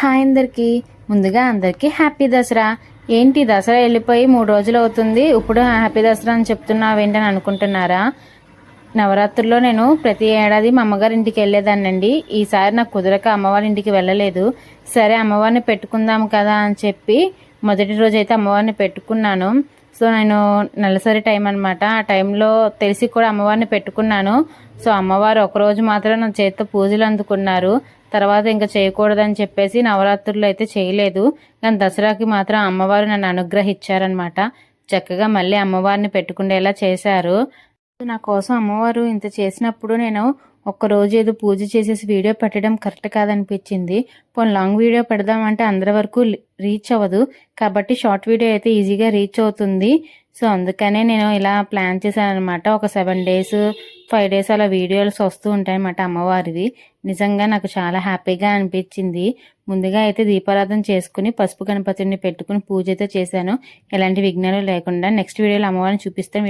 Hi అందరికీ ముందుగా అందరికీ హ్యాపీ దసరా. ఏంటి దసరా వెళ్ళిపోయి మూడు రోజులు అవుతుంది? ఇప్పుడు హ్యాపీ దసరా అని చెప్తున్నావు ఏంటని అనుకుంటున్నారా? నవరాత్రుల్లో నేను ప్రతి ఏడాది మా అమ్మగారి ఇంటికి వెళ్ళేదాన్నండి. ఈసారి నాకు కుదరక అమ్మవారి ఇంటికి వెళ్ళలేదు. సరే అమ్మవారిని పెట్టుకుందాం కదా అని చెప్పి మొదటి రోజు అయితే అమ్మవారిని పెట్టుకున్నాను. సో నేను నెలసరి టైం అనమాట ఆ టైంలో తెలిసి కూడా అమ్మవారిని పెట్టుకున్నాను. సో అమ్మవారు ఒకరోజు మాత్రం నా చేతితో పూజలు అందుకున్నారు. తర్వాత ఇంకా చేయకూడదని చెప్పేసి నవరాత్రులు అయితే చేయలేదు. కానీ దసరాకి మాత్రం అమ్మవారు నన్ను అనుగ్రహించారనమాట చక్కగా మళ్ళీ అమ్మవారిని పెట్టుకునేలా చేశారు. నా కోసం అమ్మవారు ఇంత చేసినప్పుడు నేను ఒక్కరోజు ఏదో పూజ చేసేసి వీడియో పెట్టడం కరెక్ట్ కాదనిపించింది. పోనీ లాంగ్ వీడియో పెడదామంటే అందరి వరకు రీచ్ అవ్వదు. కాబట్టి షార్ట్ వీడియో అయితే ఈజీగా రీచ్ అవుతుంది. సో అందుకనే నేను ఇలా ప్లాన్ చేశాను అనమాట ఒక సెవెన్ డేస్ ఫైవ్ డేస్ అలా వీడియోస్ వస్తూ ఉంటాయి అన్నమాట అమ్మవారివి. నిజంగా నాకు చాలా హ్యాపీగా అనిపించింది. ముందుగా అయితే దీపారాధన చేసుకుని పసుపు గణపతిని పెట్టుకుని పూజ అయితే చేశాను. ఎలాంటి విఘ్నాలు లేకుండా. నెక్స్ట్ వీడియోలో అమ్మవారిని చూపిస్తాను